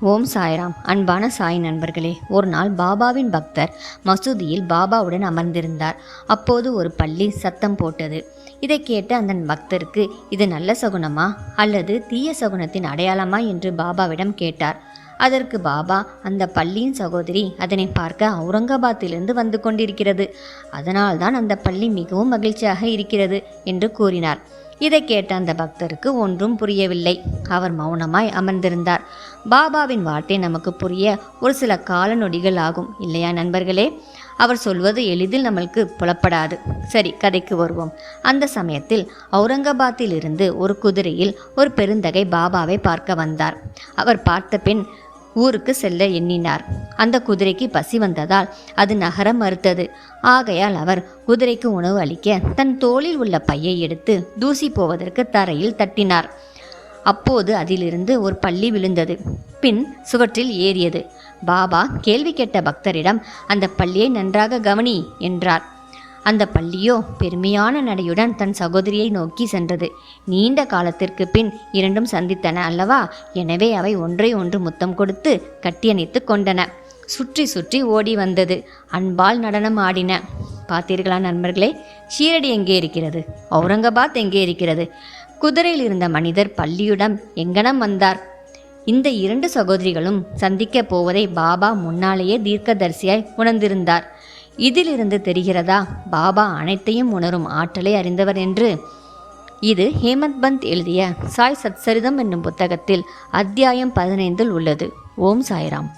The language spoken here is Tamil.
ஓம் சாய்ராம். அன்பான சாய் நண்பர்களே ஒரு நாள் பாபாவின் பக்தர் மசூதியில் பாபாவுடன் அமர்ந்திருந்தார். அப்போது ஒரு பள்ளி சத்தம் போட்டது. இதை கேட்ட அந்த பக்தருக்கு இது நல்ல சகுனமா? அல்லது தீய சகுனத்தின் அடையாளமா? என்று பாபாவிடம் கேட்டார். அதற்கு பாபா அந்த பள்ளியின் சகோதரி அதனை பார்க்க அவுரங்காபாத்திலிருந்து வந்து கொண்டிருக்கிறது. அதனால்தான் அந்த பள்ளி மிகவும் மகிழ்ச்சியாக இருக்கிறது என்று கூறினார். இதை கேட்ட அந்த பக்தருக்கு ஒன்றும் புரியவில்லை. அவர் மௌனமாய் அமர்ந்திருந்தார். பாபாவின் வார்த்தை நமக்கு புரிய ஒரு சில கால நொடிகள் ஆகும். இல்லையா நண்பர்களே? அவர் சொல்வது எளிதில் நம்மளுக்கு புலப்படாது. சரி கதைக்கு வருவோம். அந்த சமயத்தில் அவுரங்காபாத்தில் இருந்து ஒரு குதிரையில் ஒரு பெருந்தகை பாபாவை பார்க்க வந்தார். அவர் பார்த்த பின் ஊருக்கு செல்ல எண்ணினார். அந்த குதிரைக்கு பசி வந்ததால் அது நகர மறுத்தது. ஆகையால் அவர் குதிரைக்கு உணவு அளிக்க தன் தோளில் உள்ள பையை எடுத்து தூசி போவதற்கு தரையில் தட்டினார். அப்போது அதிலிருந்து ஒரு பள்ளி விழுந்தது. பின் சுவற்றில் ஏறியது. பாபா கேள்வி கேட்ட பக்தரிடம் அந்த பள்ளியை நன்றாக கவனி என்றார். அந்த பள்ளியோ பெருமையான நடையுடன் தன் சகோதரியை நோக்கி சென்றது. நீண்ட காலத்திற்கு பின் இரண்டும் சந்தித்தன அல்லவா? எனவே அவை ஒன்றை ஒன்று முத்தம் கொடுத்து கட்டியணைத்து கொண்டன. சுற்றி சுற்றி ஓடி வந்தது. அன்பால் நடனம் ஆடின. பார்த்தீர்களா நண்பர்களே? ஷீரடி எங்கே இருக்கிறது? அவுரங்காபாத் எங்கே இருக்கிறது? குதிரையில் இருந்த மனிதர் பள்ளியுடன் எங்கனம் வந்தார்? இந்த இரண்டு சகோதரிகளும் சந்திக்கப் போவதை பாபா முன்னாலேயே தீர்க்கதரிசியாய் உணர்ந்திருந்தார். இதிலிருந்து தெரிகிறதா? பாபா அனைத்தையும் உணரும் ஆற்றலை அறிந்தவர் என்று. இது ஹேமந்த் பந்த் எழுதிய சாய் சத்சரிதம் என்னும் புத்தகத்தில் அத்தியாயம் பதினைந்தில் உள்ளது. ஓம் சாய்ராம்.